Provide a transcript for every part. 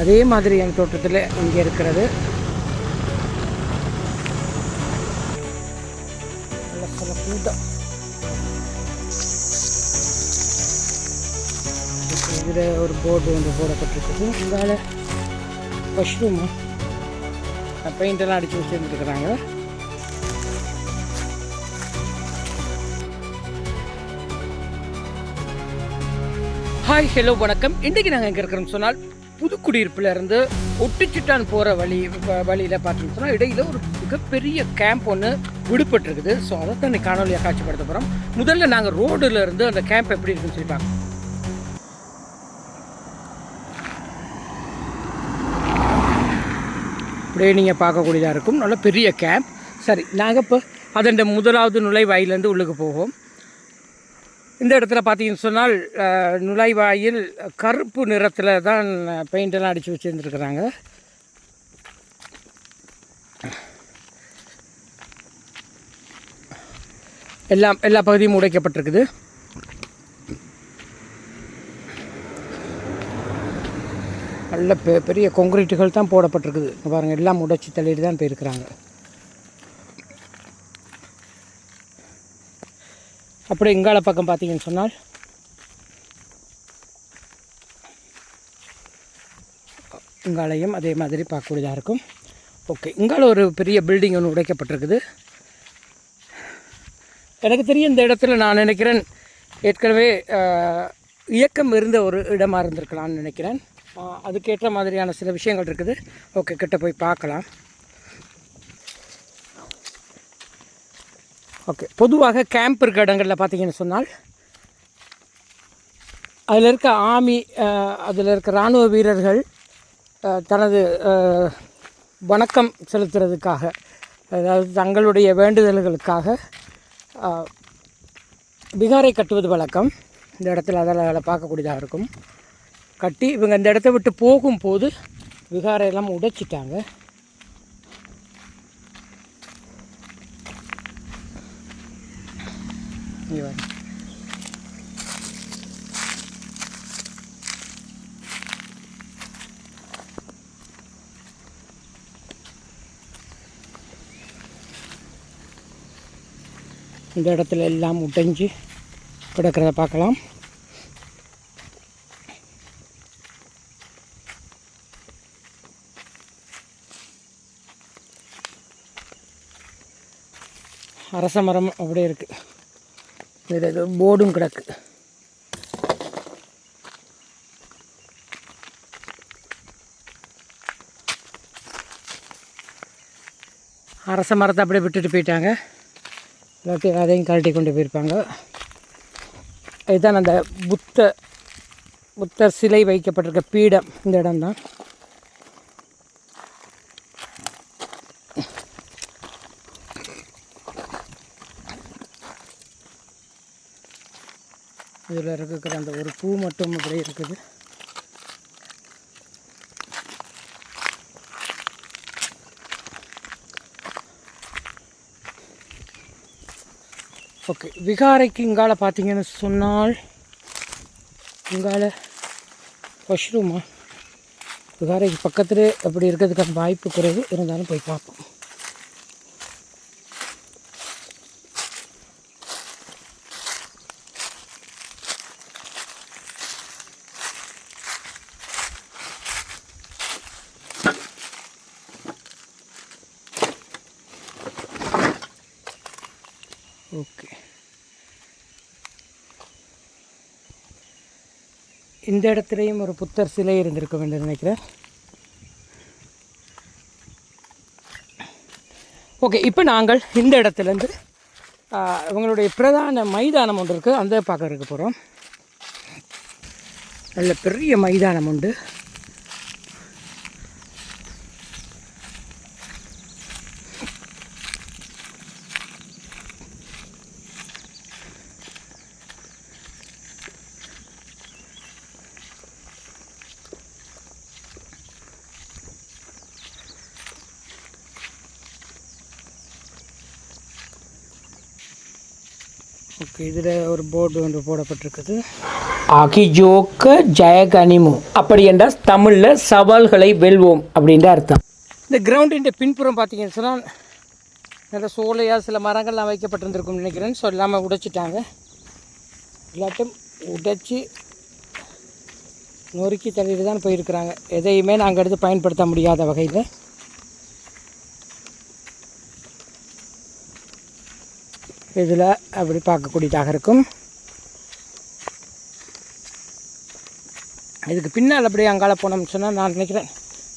அதே மாதிரி என் தோட்டத்தில் இங்கே இருக்கிறது. நல்ல சில கூட்டம் இதில் ஒரு போர்டு ஒன்று போடப்பட்டிருக்குது. இதால் மஷ்ரூம் பெயிண்டெல்லாம் அடித்து வச்சுருந்துருக்குறாங்க. ஹாய் ஹலோ வணக்கம். இன்றைக்கி நாங்கள் எங்கே இருக்கிறோம்னு சொன்னால் புதுக்குடியிருப்புல இருந்து ஒட்டுச்சிட்டான் போகிற வழி வழியில் பார்த்தோம்னு சொன்னால் இடையில் ஒரு மிகப்பெரிய கேம்ப் ஒன்று விடுபட்டுருக்குது. ஸோ அதை தான் இன்னைக்கு காணொலியாக காட்சிப்படுத்த போகிறோம் முதல்ல நாங்கள் ரோடுல இருந்து அந்த கேம்ப் எப்படி இருக்குன்னு சொல்லி பார்க்கலாம் அப்படியே நீங்கள் பார்க்கக்கூடியதாக இருக்கும். நல்ல பெரிய கேம்ப் சரி நாங்கள் இப்போ அதன் முதலாவது நுழைவாயிலேருந்து உள்ளுக்கு போவோம். இந்த இடத்துல பார்த்தீங்கன்னு சொன்னால் நுழைவாயில் கருப்பு நிறத்தில் தான் பெயிண்டெல்லாம் அடித்து வச்சுருந்துருக்குறாங்க. எல்லாம் எல்லா பகுதியும் உடைக்கப்பட்டிருக்குது. நல்ல பெ பெரிய கொங்கிரீட்டுகள் தான் போடப்பட்டிருக்குது. பாருங்கள் எல்லாம் உடைச்சி தள்ளிட்டு தான் போயிருக்கிறாங்க. அப்படியே இங்கால பக்கம் பார்த்தீங்கன்னு சொன்னால். இங்காலையும் அதே மாதிரி பார்க்கக்கூடியதாக இருக்கும். ஓகே இங்கால ஒரு பெரிய பில்டிங் ஒன்று உடைக்கப்பட்டிருக்குது. எனக்கு தெரியும் இந்த இடத்துல நான் நினைக்கிறேன் ஏற்கனவே இயக்கம் இருந்த ஒரு இடமாக இருந்திருக்கலாம்னு நினைக்கிறேன். அதுக்கேற்ற மாதிரியான சில விஷயங்கள் இருக்குது. ஓகே கிட்ட போய் பார்க்கலாம். ஓகே பொதுவாக கேம்ப் இருக்க இடங்களில் பார்த்தீங்கன்னு சொன்னால் அதில் இருக்க ஆமி அதில் இருக்க இராணுவ வீரர்கள் தனது வணக்கம் செலுத்துறதுக்காக அதாவது தங்களுடைய வேண்டுதல்களுக்காக விகாரை கட்டுவது வழக்கம். இந்த இடத்துல அதில் பார்க்கக்கூடியதாக இருக்கும். கட்டி இவங்க இந்த இடத்த விட்டு போகும்போது விகாரையெல்லாம் உடைச்சிட்டாங்க. இங்க இந்த இடத்துல எல்லாம் உடைஞ்சு கிடக்கிறத பார்க்கலாம். அரச மரம் அப்படியே இருக்குது இது ஏதோ போர்டும் கிடக்கு. அரச மரத்தை அப்படியே விட்டுட்டு போயிட்டாங்க. இல்லாட்டி அதையும் கழட்டி கொண்டு போயிருப்பாங்க. இதுதான் அந்த புத்த புத்தர் சிலை வைக்கப்பட்டிருக்க பீடம். இந்த இடம்தான். இதில் இருக்கிற அந்த ஒரு பூ மட்டும் அப்படியே இருக்குது. ஓகே விகாரைக்கு இங்கால பார்த்தீங்கன்னு சொன்னால் இங்கால மஷ்ரூமா விகாரைக்கு பக்கத்துலேயே அப்படி இருக்கிறதுக்கான வாய்ப்பு குறைவு. இருந்தாலும் போய் பார்ப்போம். இந்த இடத்துலையும் ஒரு புத்தர் சிலை இருந்திருக்கும் என்று நினைக்கிறேன். ஓகே இப்போ நாங்கள் இந்த இடத்துலேருந்து இவங்களுடைய பிரதான மைதானம் ஒன்று இருக்குது அந்த பார்க்கறதுக்கு போகிறோம் நல்ல பெரிய மைதானம் உண்டு ஓகே இதில் ஒரு போர்டு ஒன்று போடப்பட்டிருக்குது. அகிஜோக்க ஜெயகனிமு. அப்படி என்றால் தமிழில் சவால்களை வெல்வோம் அப்படின்ற அர்த்தம். இந்த கிரவுண்டின் பின்புறம் பார்த்தீங்கன்னு சொன்னால் நல்ல சோலையாக சில மரங்கள்லாம் வைக்கப்பட்டிருந்திருக்கும்னு நினைக்கிறேன். ஸோ இல்லாமல் உடைச்சிட்டாங்க. இல்லாட்டும் உடைச்சி நொறுக்கி தள்ளிட்டு தான் போயிருக்கிறாங்க. எதையுமே நாங்கள் எடுத்து பயன்படுத்த முடியாத வகையில். இதில் அப்படி பார்க்கக்கூடியதாக இருக்கும். இதுக்கு பின்னால் அப்படியே அங்கால போனோம்னு சொன்னால் நான் நினைக்கிறேன்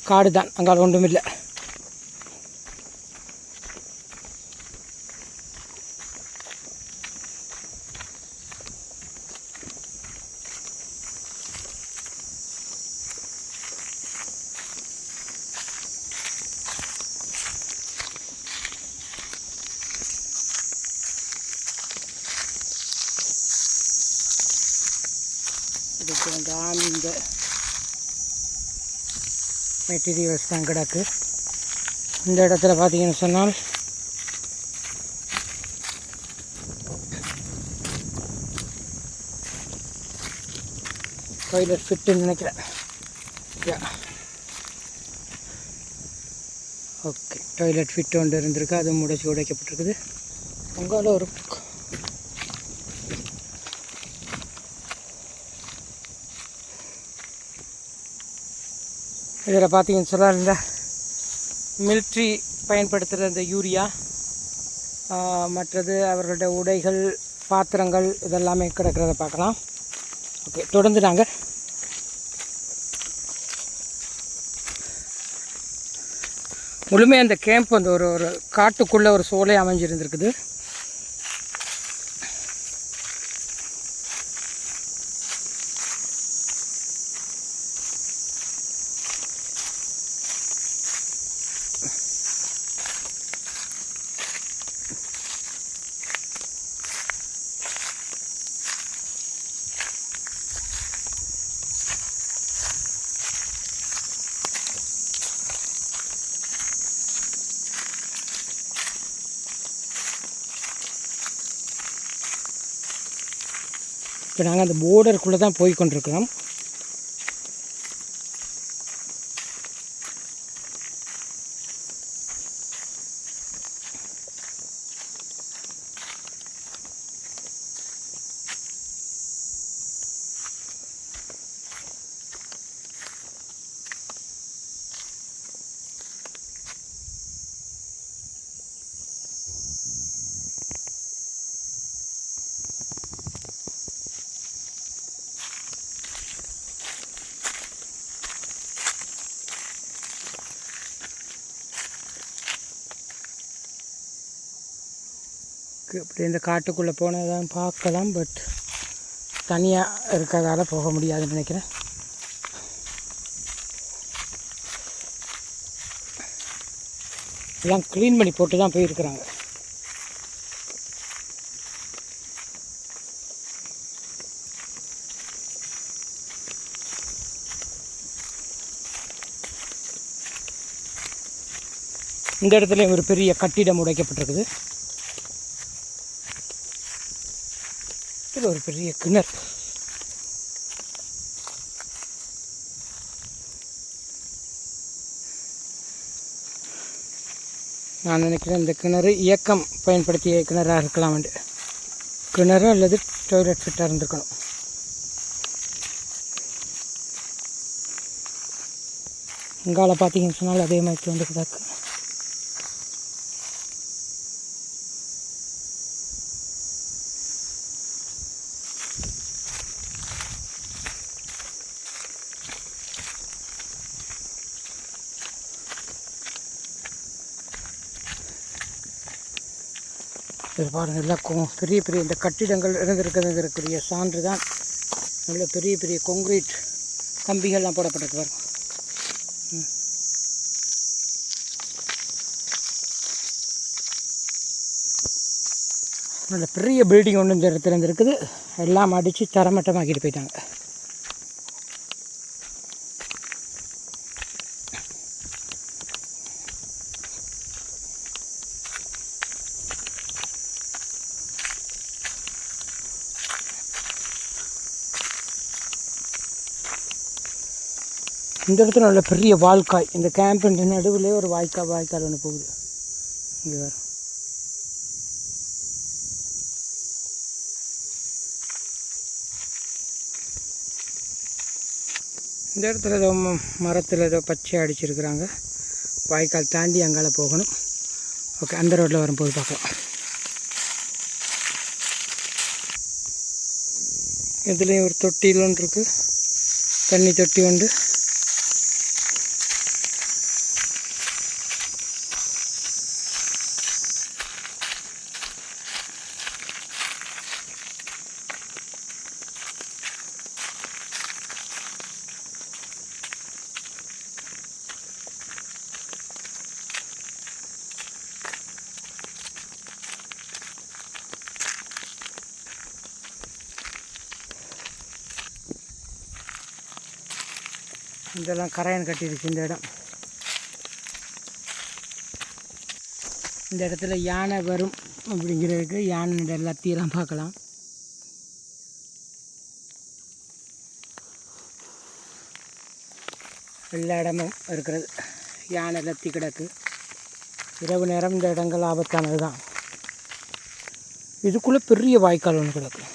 காடு தான் அங்கால ஒன்றும் இல்லை இதுக்கு வந்து ஆமி இந்த மெட்டீரியல்ஸ் தான் கிடக்கு. இந்த இடத்துல பார்த்தீங்கன்னு சொன்னால் டாய்லெட் ஃபிட்டுன்னு நினைக்கிறேன். ஓகே டாய்லெட் ஃபிட் ஒன்று இருந்திருக்கு அது முடிச்சு உடைக்கப்பட்டிருக்குது. உங்களால் ஒரு இதில் பார்த்தீங்கன்னு சொன்னால் இந்த மில்ட்ரி பயன்படுத்துகிற இந்த யூரியா மற்றது அவர்களுடைய உடைகள் பாத்திரங்கள் இதெல்லாமே கிடக்கிறத பார்க்கலாம். ஓகே தொடர்ந்து நாங்கள் முழுமையாக அந்த கேம்ப் வந்து ஒரு ஒரு காட்டுக்குள்ளே ஒரு சோலை அமைஞ்சிருந்திருக்குது. இப்போ நாங்கள் அந்த போர்டருக்குள்ளே தான் போய் கொண்டிருக்கிறோம் இப்படி இந்த காட்டுக்குள்ளே போனால் தான் பார்க்கலாம் பட் தனியாக இருக்கிறதால போக முடியாதுன்னு நினைக்கிறேன். எல்லாம் க்ளீன் பண்ணி போட்டு தான் போயிருக்கிறாங்க. இந்த இடத்துல ஒரு பெரிய கட்டிடம் உடைக்கப்பட்டிருக்குது. பக்கத்தில் ஒரு பெரிய கிணறு. நான் நினைக்கிறேன் இந்த கிணறு இயக்கம் பயன்படுத்திய கிணறாக இருக்கலாம் கிணறு அல்லது டாய்லெட் ஃபிட்டாக இருந்திருக்கணும். இங்கால பார்த்தீங்கன்னு சொன்னால் அதே மாதிரி வந்து கிடக்கு இது பாருங்கள் எல்லாம் பெரிய பெரிய இந்த கட்டிடங்கள் இருந்திருக்குதுங்கிறக்கூடிய சான்று தான். நல்ல பெரிய பெரிய கொங்க்ரீட் கம்பிகள்லாம் போடப்பட்டிருக்கு பாருங்க. ம். நல்ல பெரிய பில்டிங் ஒன்று இந்த இடத்துல இருந்திருக்குது எல்லாம் அடித்து தரமட்டமாக்கிட்டு போயிட்டாங்க. இந்த இடத்துல நல்ல பெரிய வாய்க்கால் இந்த கேம்பின் நடுவில் ஒரு வாய்க்கால் வாய்க்கால் ஒன்று போகுது. இங்கே வேறு இந்த இடத்துல ஏதோ மரத்தில் ஏதோ பச்சை அடிச்சிருக்கிறாங்க. வாய்க்கால் தாண்டி அங்கால போகணும். ஓகே அந்த ரோட்டில் வரும்போது பார்க்கலாம். இதுலேயும் ஒரு தொட்டியில் ஒன்று இருக்குது தண்ணி தொட்டி உண்டு இதெல்லாம் கரையான் கட்டியிருக்கு இந்த இடம். இந்த இடத்துல யானை வரும் அப்படிங்கிறதுக்கு யானை எல்லாத்தையெல்லாம் பார்க்கலாம். எல்லா இடமும் இருக்கிறது. யானை லத்தி கிடக்கு. இரவு நேரம் இந்த இடங்கள் ஆபத்தானது தான் இதுக்குள்ளே பெரிய வாய்க்கால் ஒன்று கிடக்கு.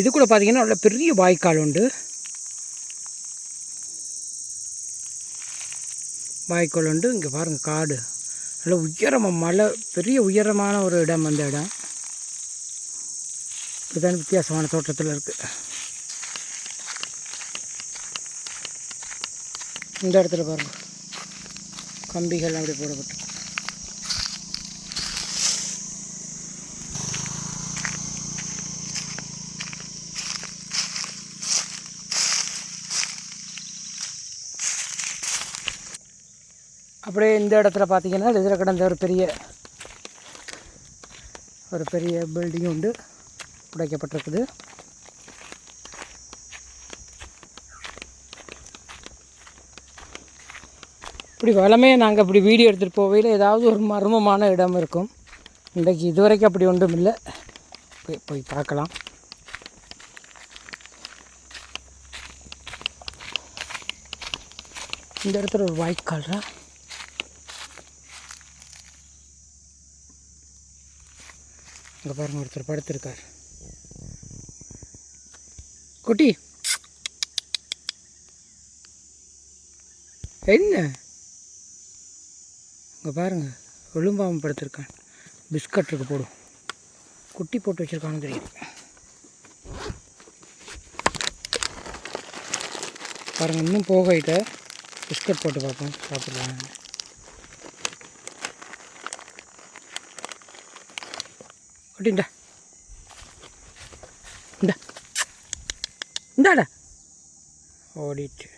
இதுக்குள்ளே பார்த்திங்கன்னா நல்ல பெரிய வாய்க்கால் உண்டு. வாய்க்கால் உண்டு. இங்கே பாருங்கள் காடு. நல்ல உயரமாக மலை பெரிய உயரமான ஒரு இடம் அந்த இடம். இதுதான் வித்தியாசமான தோட்டத்தில் இருக்குது இந்த இடத்துல பாருங்கள் கம்பிகள் அப்படி போடப்பட்டு. அப்படியே இந்த இடத்துல பார்த்தீங்கன்னா இதில் கிடந்த ஒரு பெரிய ஒரு பெரிய பில்டிங் உண்டு. உடைக்கப்பட்டிருக்குது. இப்படி வளமே நாங்கள் இப்படி வீடியோ எடுத்துகிட்டு போகையில் ஏதாவது ஒரு மர்மமான இடம் இருக்கும். இன்றைக்கு இதுவரைக்கும் அப்படி ஒன்றும் இல்லை. போய் போய் பார்க்கலாம். இந்த இடத்துல ஒரு வாய்க்கால்ரா அங்கே பாருங்க ஒருத்தர் படுத்திருக்கார். குட்டி. என்ன? அங்கே பாருங்க விழும்பாமல் படுத்திருக்கான். பிஸ்கட் இருக்கு போடும் குட்டி போட்டு வச்சுருக்கான்னு தெரியும் பாருங்கள் இன்னும் போகிட்ட பிஸ்கட் போட்டு பார்ப்போம் சாப்பிடலாம். குட்டிண்டா இந்தா. இந்தாடா. ஓடிட்டு.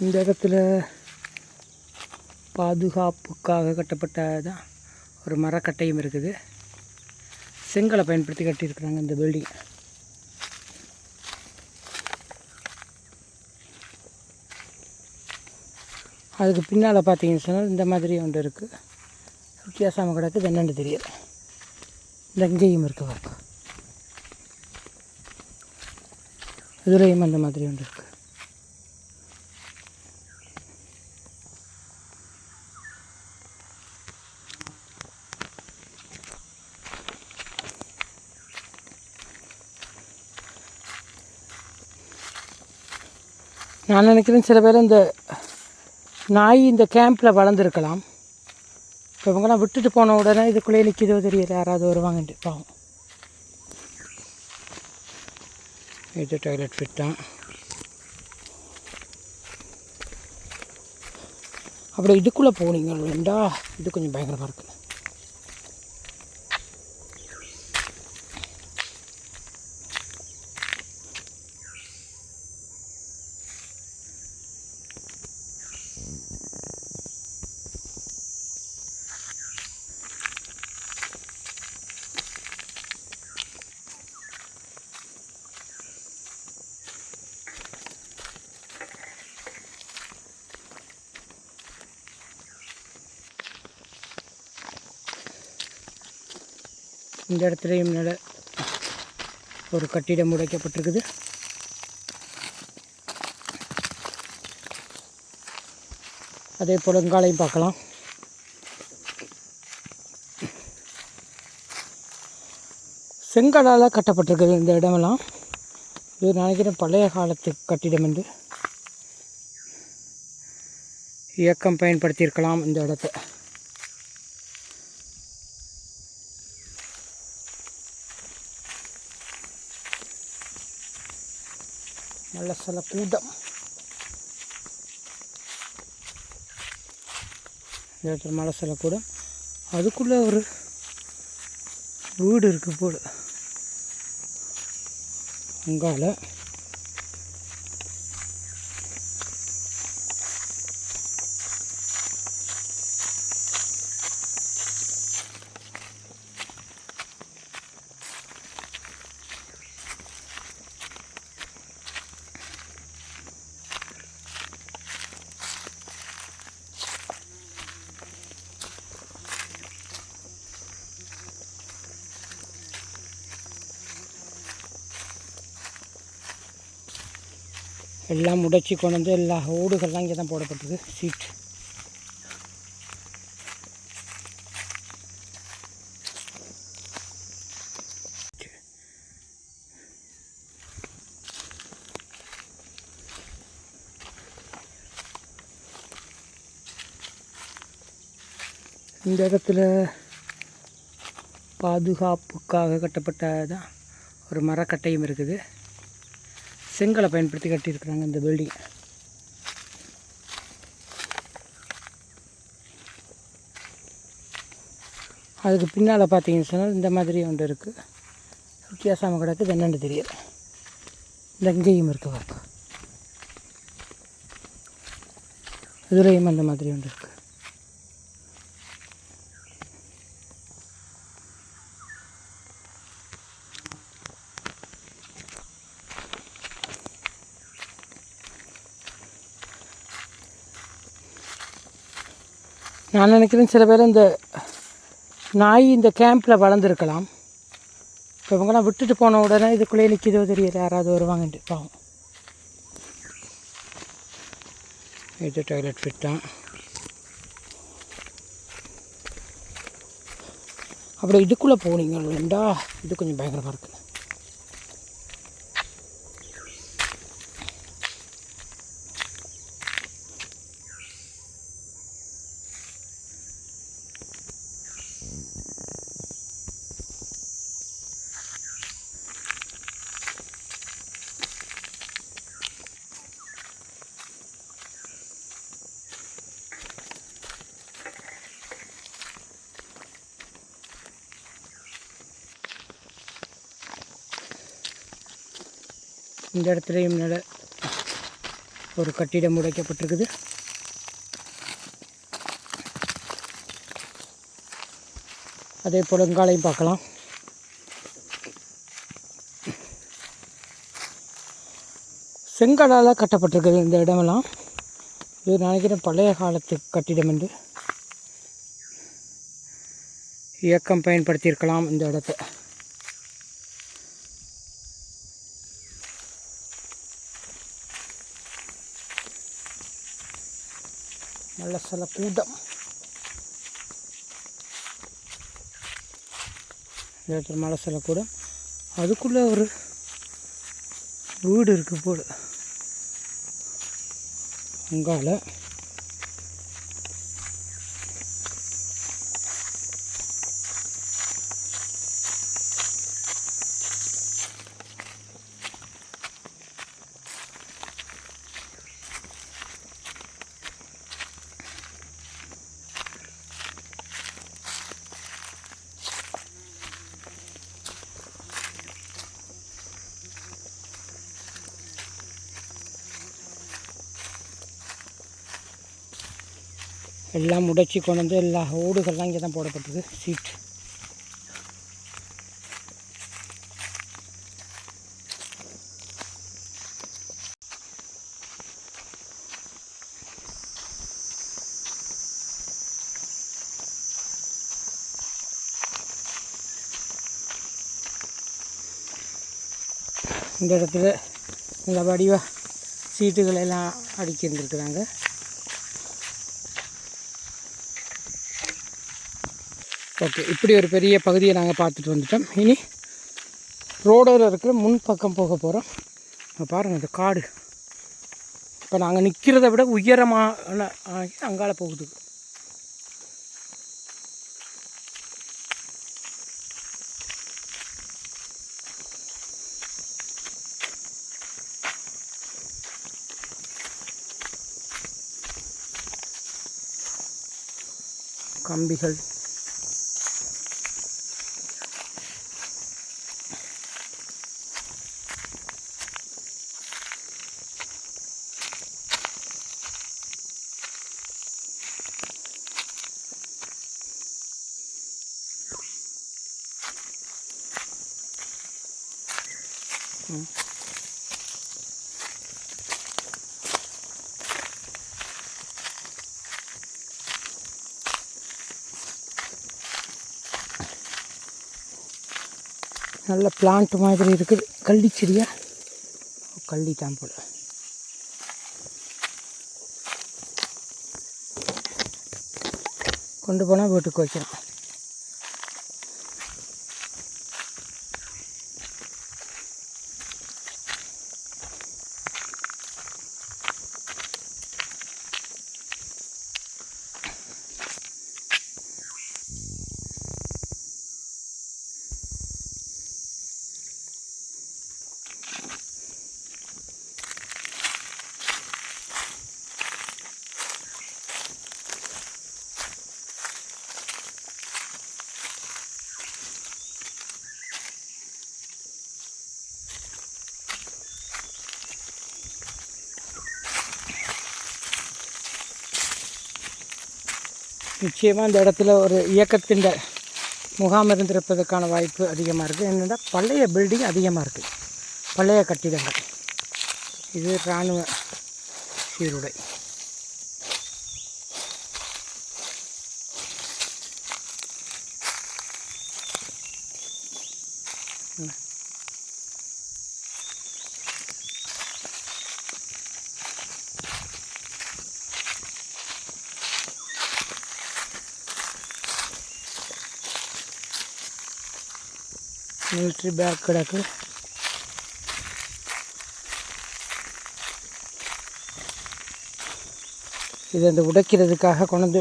இந்த இடத்துல பாதுகாப்புக்காக கட்டப்பட்டதான் ஒரு மரக்கட்டையும் இருக்குது. செங்கலை பயன்படுத்தி கட்டியிருக்கிறாங்க இந்த பில்டிங் அதுக்கு பின்னால் பார்த்தீங்கன்னு சொன்னால் இந்த மாதிரி ஒன்று இருக்குது வித்தியாசமாக கிடக்கு இது தெரியல. இந்த இங்கேயும் இருக்கு பாருங்க. இதுலேயும் அந்த மாதிரி ஒன்று இருக்குது நான் நினைக்கிறேன் சில பேர் இந்த நாய் இந்த கேம்பில் வளர்ந்துருக்கலாம். இப்போ இவங்கெல்லாம் விட்டுட்டு போன உடனே இதுக்குள்ளே நிற்கிதோ தெரியல. யாராவது வருவாங்கன்ட்டு. பாவம். இது டாய்லெட் ஃபிட் தான். அப்படி இதுக்குள்ளே போனீங்க ரெண்டா இது கொஞ்சம் பயங்கரமாக இருக்குது இந்த இடத்துலையும் மேலே ஒரு கட்டிடம் உடைக்கப்பட்டிருக்குது. அதே போல் இங்காலையும் பார்க்கலாம். செங்கலால் கட்டப்பட்டிருக்குது இந்த இடமெல்லாம். இது நினைக்கிறேன் பழைய காலத்து கட்டிடம் என்று இயக்கம் பயன்படுத்தியிருக்கலாம் இந்த இடத்தை. நல்ல சில கூட்டம். இந்த இடத்துல மலை சில கூடம் அதுக்குள்ளே ஒரு வீடு இருக்குது போல். அங்கால எல்லாம் உடைச்சி கொண்டு வந்து எல்லா ஓடுகள்லாம் இங்கே தான் போடப்பட்டிருக்கு சீட் இந்த இடத்துல பாதுகாப்புக்காக கட்டப்பட்டதான் ஒரு மரக்கட்டையும் இருக்குது. செங்கலை பயன்படுத்தி கட்டியிருக்கிறாங்க இந்த பில்டிங் அதுக்கு பின்னால் பார்த்தீங்கன்னு சொன்னால் இந்த மாதிரி ஒன்று இருக்குது வித்தியாசமாக கிடக்குது என்னென்னு தெரியல இந்த இங்கேயும் இருக்குது பார்ப்பா இதுலேயும் அந்த மாதிரி ஒன்று இருக்குது நான் நினைக்கிறேன் சில பேர் இந்த நாய் இந்த கேம்பில் வளர்ந்துருக்கலாம். இப்போ இவங்கெல்லாம் விட்டுட்டு போன உடனே இதுக்குள்ளேயே நிற்கிதோ தெரியல யாராவது வருவாங்கன்ட்டு பாவம். இது டாய்லெட் ஃபிட் தான். அப்படி இதுக்குள்ளே போனீங்களா இது கொஞ்சம் பயங்கரமாக இருக்குது இந்த இடத்துலையும் மேலே ஒரு கட்டிடம் உடைக்கப்பட்டிருக்குது. அதே போல் இங்காலையும் பார்க்கலாம். செங்கலால் கட்டப்பட்டிருக்குது இந்த இடமெல்லாம். இது நினைக்கிறேன் பழைய காலத்து கட்டிடம் என்று இயக்கம் பயன்படுத்தியிருக்கலாம் இந்த இடத்தை. நல்ல சில கூட்டம் இந்த மலை சில கூடம் அதுக்குள்ளே ஒரு வீடு இருக்குது போல். உங்கால எல்லாம் உடைச்சி கொண்டு வந்து எல்லா ஓடுகள்லாம் இங்கே தான் போடப்பட்டிருக்கு சீட் இந்த இடத்துல நல்ல வடிவாக சீட்டுகள் எல்லாம் அடுக்கி இருந்துருக்குறாங்க. ஓகே இப்படி ஒரு பெரிய பகுதியை நாங்கள் பார்த்துட்டு வந்துட்டோம். இனி ரோடோடு இருக்கிற முன் பக்கம் போக போகிறோம் பாருங்கள் இந்த காடு. இப்போ நாங்கள் நிற்கிறத விட உயரமான ஆகி அங்கால போகுது. கம்பிகள். நல்ல பிளான்ட் மாதிரி இருக்குது. கள்ளி செடியா? கள்ளி தான் போல. கொண்டு போனால் வீட்டுக்கு வைக்கிறோம் நிச்சயமாக இந்த இடத்துல ஒரு இயக்கத்தின் முகாம் இருந்திருப்பதற்கான வாய்ப்பு அதிகமாக இருக்குது என்னென்னா பழைய பில்டிங் அதிகமாக இருக்குது பழைய கட்டிடங்கள். இது இராணுவ சீருடை. மிலிட்ரி பேக் கிடக்கு. இது அந்த உடைக்கிறதுக்காக கொண்டு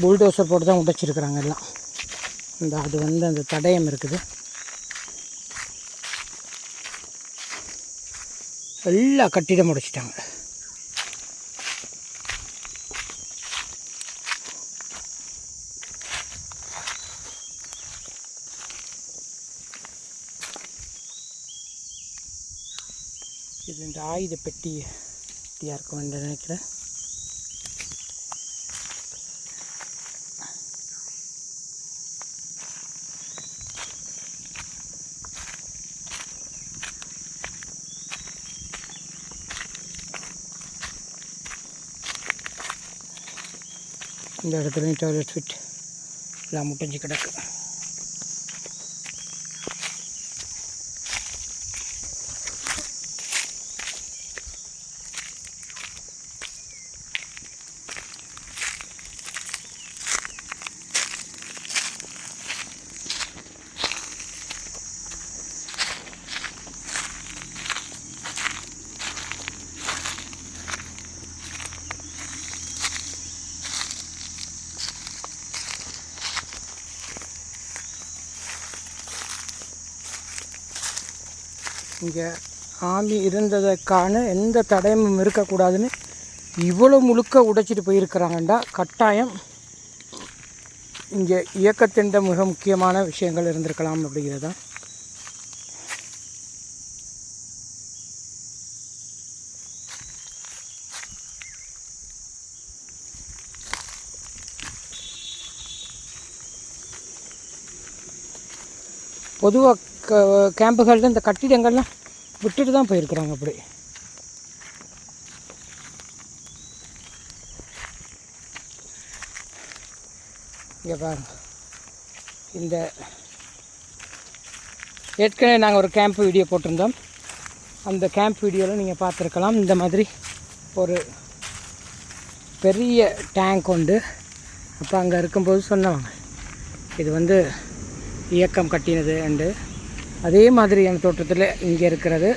புல்டோசர் போட்டு தான் உடைச்சிருக்கிறாங்க எல்லாம். இந்த அது வந்து அந்த தடயம் இருக்குது. எல்லா கட்டிடம் உடைச்சிட்டாங்க இது இந்த ஆயுத பெட்டி பெட்டியாக இருக்கும் என்று நினைக்கிறேன். இந்த இடத்துலையும் டாய்லெட் ஃபிட் எல்லாம் முட்டஞ்சி கிடக்கு. இங்கே ஆமி இருந்ததற்கான எந்த தடயமும் இருக்கக்கூடாதுன்னு இவ்வளோ முழுக்க உடைச்சிட்டு போயிருக்கிறாங்கண்டா. கட்டாயம் இங்கே இயக்கத்தின் மிக முக்கியமான விஷயங்கள் இருந்திருக்கலாம் அப்படிங்கிறது தான் பொதுவாக க கேம்புகளில் இந்த கட்டிடங்கள்லாம் விட்டுட்டு தான் போயிருக்கிறாங்க அப்படி. இங்கே பாருங்க. இந்த ஏற்கனவே நாங்கள் ஒரு கேம்ப் வீடியோ போட்டிருந்தோம். அந்த கேம்ப் வீடியோவில் நீங்கள் பார்த்துருக்கலாம். இந்த மாதிரி ஒரு பெரிய டேங்க் உண்டு. அப்போ அங்கே இருக்கும்போது சொன்னவங்க இது வந்து இயக்கம் கட்டினது அண்டு அதே மாதிரியான தோற்றத்தில் இங்கே இருக்கிறது.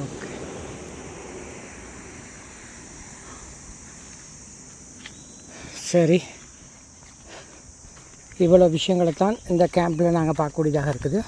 ஓகே. சரி. இவ்வளோ விஷயங்களை தான் இந்த கேம்பில் நாங்கள் பார்க்கக்கூடியதாக இருக்குது.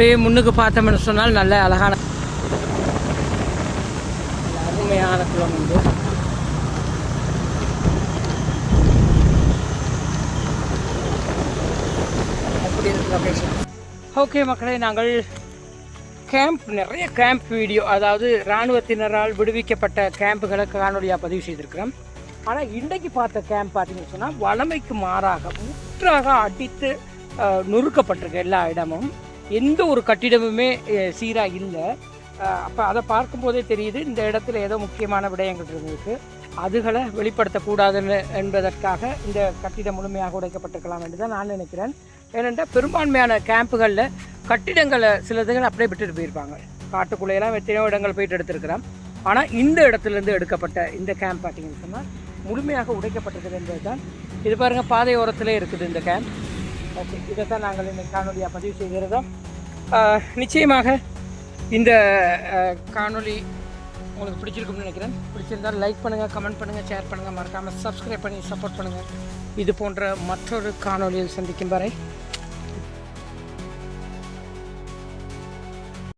அப்படியே முன்னுக்கு பார்த்தோம்னு சொன்னால் நல்ல அழகான அருமையான குளம் உண்டு. அப்படி இருக்கு லொக்கேஷன் ஓகே மக்களே நாங்கள் கேம்ப் நிறைய கேம்ப் வீடியோ அதாவது இராணுவத்தினரால் விடுவிக்கப்பட்ட கேம்புகளை காணொலியாக பதிவு செய்திருக்கிறோம். ஆனால் இன்றைக்கு பார்த்த கேம்ப் பார்த்தீங்கன்னு சொன்னால் வளமைக்கு மாறாக முற்றாக அடித்து அஹ், நொறுக்கப்பட்டிருக்கு எல்லா இடமும். எந்த ஒரு கட்டிடமுமே சீராக இல்லை. அப்போ அதை பார்க்கும்போதே தெரியுது இந்த இடத்துல ஏதோ முக்கியமான விடயங்கள் இருந்திருக்கு. அதுகளை வெளிப்படுத்தக்கூடாதுன்னு என்பதற்காக இந்த கட்டிடம் முழுமையாக உடைக்கப்பட்டிருக்கலாம் என்று தான் நான் நினைக்கிறேன். ஏனென்றால் பெரும்பான்மையான கேம்புகளில் கட்டிடங்களை சிலதுகள் அப்படியே விட்டுட்டு போயிருப்பாங்க. காட்டுக்குள்ளையெல்லாம் எத்தனையோ இடங்கள் போயிட்டு எடுத்திருக்கிறோம். ஆனால் இந்த இடத்துலேருந்து எடுக்கப்பட்ட இந்த கேம்ப் பார்த்தீங்கன்னு சொன்னால் முழுமையாக உடைக்கப்பட்டிருக்குது என்பது தான் இது பாருங்கள் பாதையோரத்திலே இருக்குது இந்த கேம்ப். ஓகே இதை தான் நாங்கள் இந்த காணொலியாக பதிவு செய்திருந்தோம் நிச்சயமாக இந்த காணொலி காணொளி உங்களுக்கு பிடிச்சிருக்கும்னு நினைக்கிறேன். பிடிச்சிருந்தால் லைக் பண்ணுங்கள் கமெண்ட் பண்ணுங்கள் ஷேர் பண்ணுங்கள் மறக்காமல் சப்ஸ்கிரைப் பண்ணி சப்போர்ட் பண்ணுங்கள் இது போன்ற மற்றொரு காணொளியில் சந்திக்கும் வரை